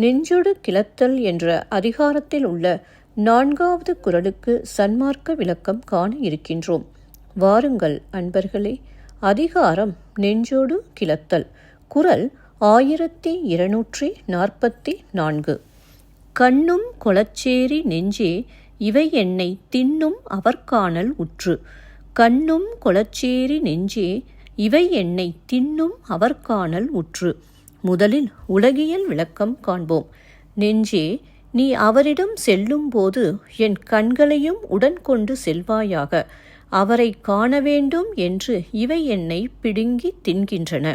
நெஞ்சொடு கிளத்தல் என்ற அதிகாரத்தில் உள்ள நான்காவது குரலுக்கு சன்மார்க்க விளக்கம் காண இருக்கின்றோம். வாருங்கள் அன்பர்களே அதிகாரம் நெஞ்சோடு கிளத்தல் குரல் ஆயிரத்தி இருநூற்றி நாற்பத்தி நான்கு. கண்ணும் கொளச்சேரி நெஞ்சே இவை என்னை தின்னும் அவர்காணல் உற்று. கண்ணும் கொளச்சேரி நெஞ்சே இவை என்னை தின்னும் அவர்காணல் உற்று. முதலில் உலகியல் விளக்கம் காண்போம். நெஞ்சே நீ அவரிடம் செல்லும்போது என் கண்களையும் உடன் கொண்டு செல்வாயாக. அவரை காண வேண்டும் என்று இவை என்னை பிடுங்கி தின்கின்றன.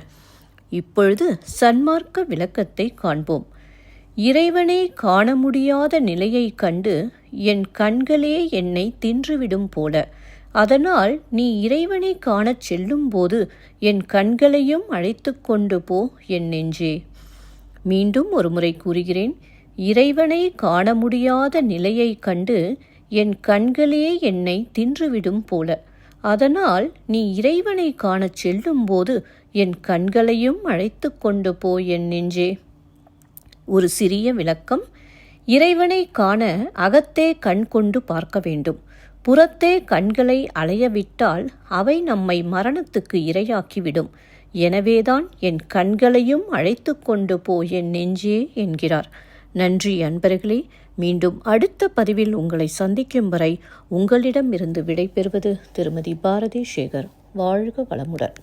இப்பொழுது சன்மார்க்க விளக்கத்தை காண்போம். இறைவனை காண முடியாத நிலையைக் கண்டு என் கண்களே என்னை தின்றுவிடும் போல. அதனால் நீ இறைவனை காணச் செல்லும்போது என் கண்களையும் அழைத்து கொண்டு போ என் நெஞ்சே. மீண்டும் ஒருமுறை கூறுகிறேன் இறைவனை காண முடியாத நிலையைக் கண்டு என் கண்களே என்னை தின்றுவிடும் போல. அதனால் நீ இறைவனை காணச் செல்லும்போது என் கண்களையும் அழைத்து கொண்டு போ என் நெஞ்சே. ஒரு சிறிய விளக்கம் இறைவனை காண அகத்தே கண் கொண்டு பார்க்க வேண்டும். புறத்தே கண்களை அலையவிட்டால் அவை நம்மை மரணத்துக்கு இரையாக்கிவிடும். எனவேதான் என் கண்களையும் அழைத்து கொண்டு போ என் நெஞ்சே என்கிறார். நன்றி அன்பர்களே மீண்டும் அடுத்த பதிவில் உங்களை சந்திக்கும் வரை உங்களிடமிருந்து விடைபெறுவது திருமதி பாரதி சேகர் வாழ்க வளமுடன்.